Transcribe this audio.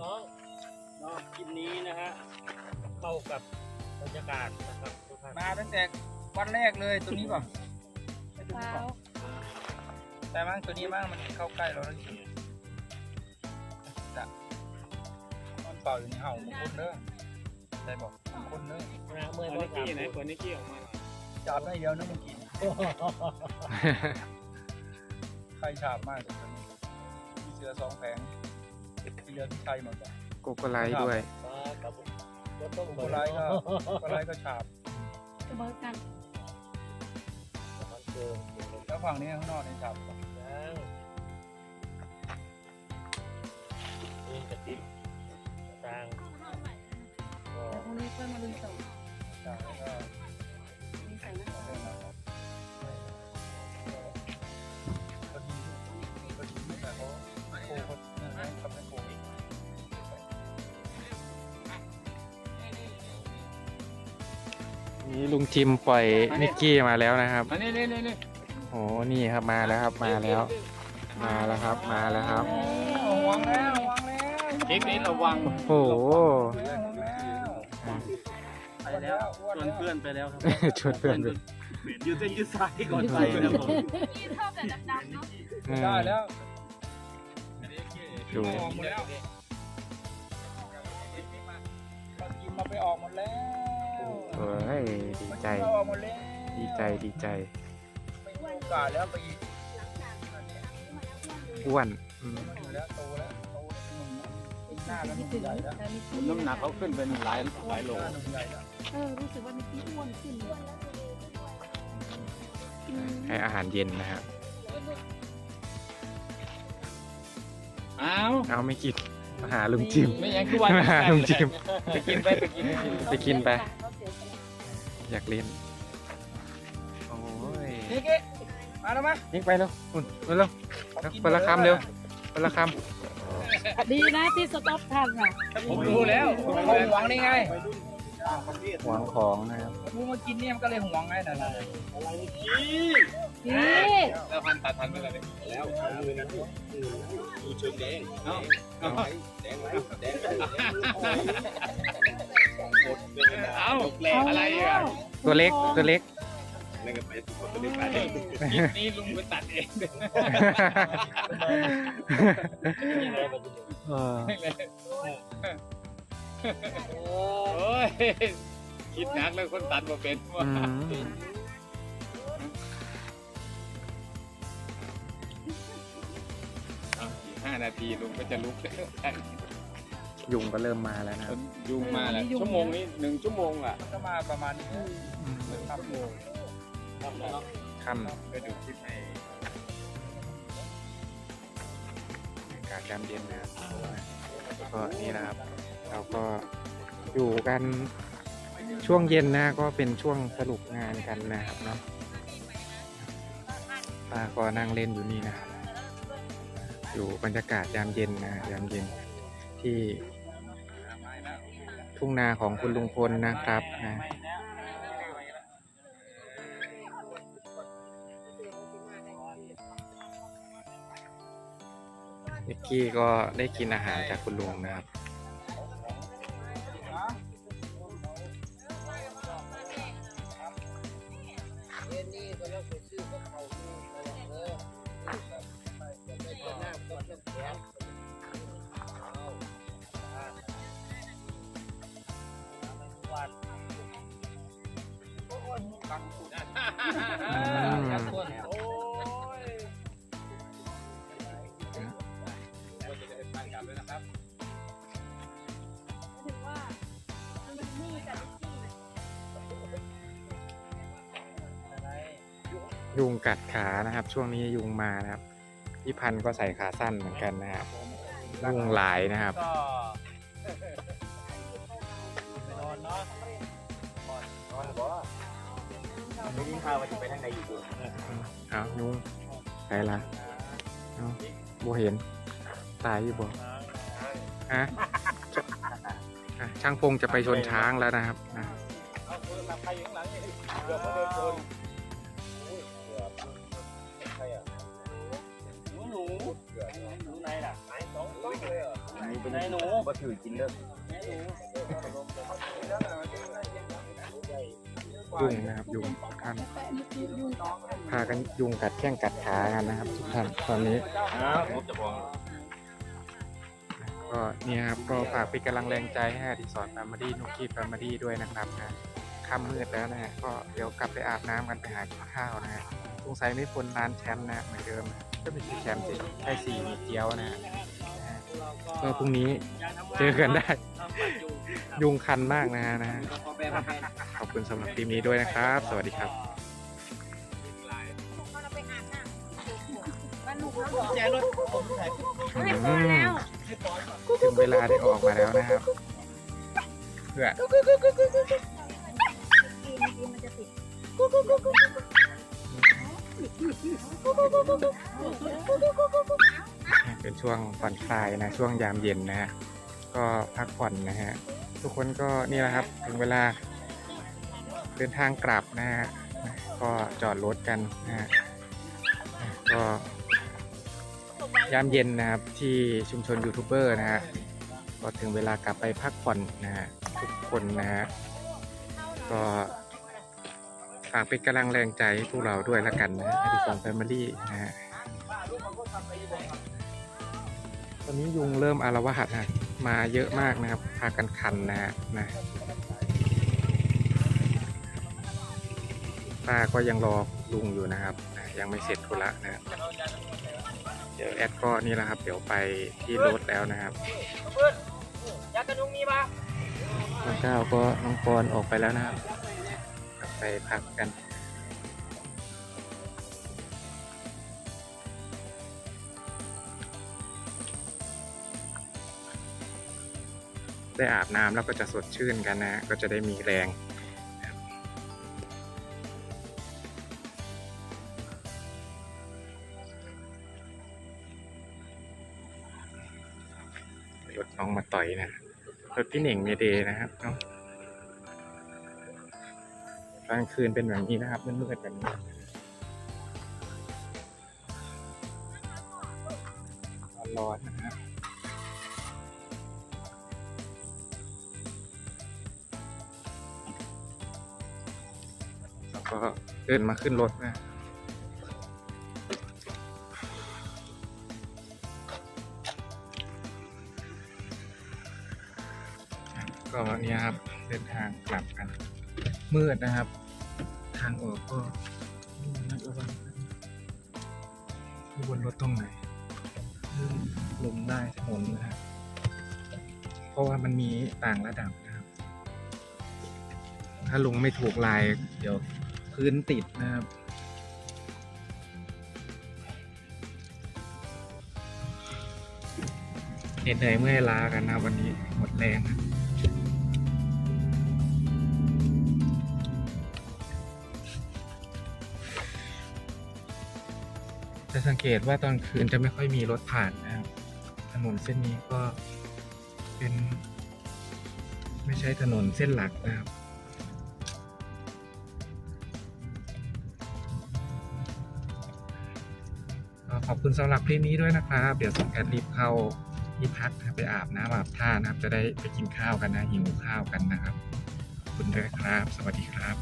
น้องเนาะคลิปนี้นะฮะเข้ากับบรรยากาศนะครับทุกท่านมาตั้งแต่วันแรกเลยตัวนี้ป่ะไม่ตัวเปนี้ล่าป่ะแต่มั้งตัวนี้มั้งมันเข้าใกล้เราแล้วจะมันเป่าอยู่ในเห่าของคนเด้อได้บอกคนเด้อนะเมื่อคนวันนิกกี้ไหนคนนิกกี้ออกมาจับได้เดียวนะเมื่อกี้ใครฉาบมากเลยตัวนี้มีเสือสองแผงที่ เหลือที่ใครหมดอะโกโกไลท์ด้วยมากับก็ต้องโกไลก็โกไลก็ฉาบเสมอกันมันเกินแล้วฝั่งนี้ข้างนอกนี่ฉาบป่ะยังเองกระติบกลางก็แต่พรุ่งนี้ค่อยมาลุยต่อฉาบแล้วก็นี่ใส่นะเล่นน้ำ นี่ลุงจิมปล่อยนิกกี้มาแล้วนะครับมานี่นี่นี่นี่โอ้นี่ครับมาแล้วครับมาแล้ว มาแล้วครับมาแล้วครับ ระวังแล้วระวังแล้วคลิปนี้ระวังโอ้โหระวังแล้วไปแล้วชวนเพื่อนไปแล้วครับชวนเพื่อนไปยืดเส้นยืดสายก่อนไปนะผมอืมได้แล้วดู ออกหมดแล้ว ดีใจเราออกหมดแล้วดีใจดีใจไม่มีโอกาสแล้วไปอีกอ้วนอืมอยู่แล้วโตแล้วโตหนุ่มปีหน้าแล้วหนุ่มถึงใหญ่แล้วแต่มีที่น้ำหนักเขาขึ้นเป็นหลายหลายโลหน้าหนุ่มใหญ่แล้วเออรู้สึกว่ามีที่อ้วนขึ้นอืมให้อาหารเย็นนะครับอ้าวเอาไม่กินมาหาลุงจิม ไม่ยังคือวันมาหาลุงจิม ไปกินไปไปกินไปกิน ไปเขาเสียสละ อยากเล่น โอ้ยนี่กิ๊มาแล้วมั้ยนิกไปเร็วอุ่นไปเร็วคนละคำเร็วคนละคดีนะที่สต็อปทันอะผมรู้แล้วเขาหวงนี่ไงำหวังของนะครับกูมากินเนี่ยมันก็เลยหวงไงนั่นน่ะนี่แล้วพันตัดทันไปแล้วแล้วดูเชิงแดงเนาะ เอ้าอะไรอะตัวเล็กตัวเล็กนี่ลุงไปตัดเองเออโอ้ยคิดหนักเลยคนตัดมาเป็นว่าอืมห้านาทีลุงก็จะลุกแล้ว ยุงก็เริ่มมาแล้วนะครับยุงมาแล้วชั่วโมงนี้หนึ่งชั่วโมงอะมันก็มาประมาณนี้อืมครับโมทำแล้วเนาะค่ไปดูคลิปในำการยามเย็นนะครับก็นี่นะครับ เราก็อยู่กันช่วงเย็นนะก็เป็นช่วงสรุปงานกันนะครับเนาะป้าก็นั่งเล่นอยู่นี่นะครับอยู่บรรยากาศยามเย็นนะยามเย็น ที่ทุ่งนาของคุณลุงพลนะครับนะนิกกี้ก็ได้กินอาหารจากคุณลุงนะครับ อืมถือว่ามันเป็นหนี่กับนิกกี้ยุงกัดขานะครับ ช่วงนี้ยุงมานะครับพี่พันธุ์ก็ใส่ขาสั้นเหมือนกันนะครับยุงหลายนะครับ ก็ ไม่ยินข่าวว่าจะไปทางไหนอยู่เอายุงใครล่ะเอาบ่เห็น ตายอยู่บ่ฮะอะช่างพงจะไปชนช้างแล้วนะครับนะเอาปืนมาใครอยู่ข้างหลังเลยเกือบไม่โดนชนโอ้ยเกือบใครอะหนูหนูหนูไหนล่ะไหนสองต้นเลยเหรอไหนนี้เป็นไหนหนูก็ถือกินเลิกไหนหนู ยุงนะครับยุงท่านพากันยุงกัดแข้งกัดขากันนะครับ ทุกท่านตอนนี้อ้าวผมจะบอกก็เนี่ยครับก็ฝากเป็นกำลังแรงใจให้อดิสรแฟมิลี่นุกกี้แฟมิลี่ด้วยนะครับนะค่ำมืดแล้วนะฮะก็เดี๋ยวกลับไปอาบน้ำกันไปหากินข้าวนะฮะสงสัยไม่พ้นร้านแชมป์นะเหมือนเดิมก็ไม่ใช่แชมป์สิใช่สี่มีเจียวนะฮะนะฮะ ก็พรุ่งนี้เจอกันได้ ยุงคันมากนะฮะนะฮะขอบคุณสำหรับคลิปนี้ด้วยนะครับ สวัสดีครับแจรถผมถ่ายอืมถึงเวลาได้ออกมาแล้วนะครับเพื่อ เป็นช่วงผ่อนคลายนะช่วงยามเย็นนะฮะก็พักผ่อนนะฮะทุกคนก็นี่แหละครับถึงเวลาเดินทางกลับนะฮะก็จอดรถกันนะฮะก็ยามเย็นนะครับที่ชุมชนยูทูบเบอร์นะฮะก็ถึงเวลากลับไปพักผ่อนนะฮะทุกคนนะฮะก็ฝากเป็นกำลังแรงใจให้พวกเราด้วยละกันนะอดิสรแฟมิลี่นะฮะ ตอนนี้ยุงเริ่มอารวาสนะมาเยอะมากนะครับ พากันคันนะฮะนะป้าก็ยังรอลุงอยู่นะครับนะยังไม่เสร็จธุระนะครับเดี๋ยวแอดก็นี่แหละครับ เดี๋ยวไปที่รถแล้วนะครับยากระนุงมีปะน้องก้าวก็น้องปอนออกไปแล้วนะครับกลับไปพักกัน ได้อาบน้ำแล้วก็จะสดชื่นกันนะก็จะได้มีแรงรถน้องมาต่อยนะรถพี่เหน่งเมเดย์นะครับเนาะกลางคืนเป็นแบบนี้นะครับมืดๆแบบนี้ร้อนๆนะฮะแก็เดินมาขึ้นรถนะก็เนี่ยครับเดินทางกลับกัน มืดนะครับ ทางออกก็นักระวังกันที่บนรถตรงไหนลื่นลงได้ถนนนะครับเพราะว่ามันมีต่างระดับนะครับ ถ้าลงไม่ถูกลาย เดี๋ยว พื้นติดนะครับ เหนื่อยเมื่อยล้ากันนะวันนี้หมดแรงนะจะสังเกตว่าตอนคืนจะไม่ค่อยมีรถผ่านนะครับ ถนนเส้นนี้ก็เป็น ไม่ใช่ถนนเส้นหลักนะครับ อบคุณสำหรับคลิปนี้ด้วยนะครับ เดี๋ยวส่งแอดรีบเข้าที่พักไปอาบน้ำอาบท่านะครับ จะได้ไปกินข้าวกันนะหิวข้าวกันนะครับขอบคุณด้วยครับ สวัสดีครับ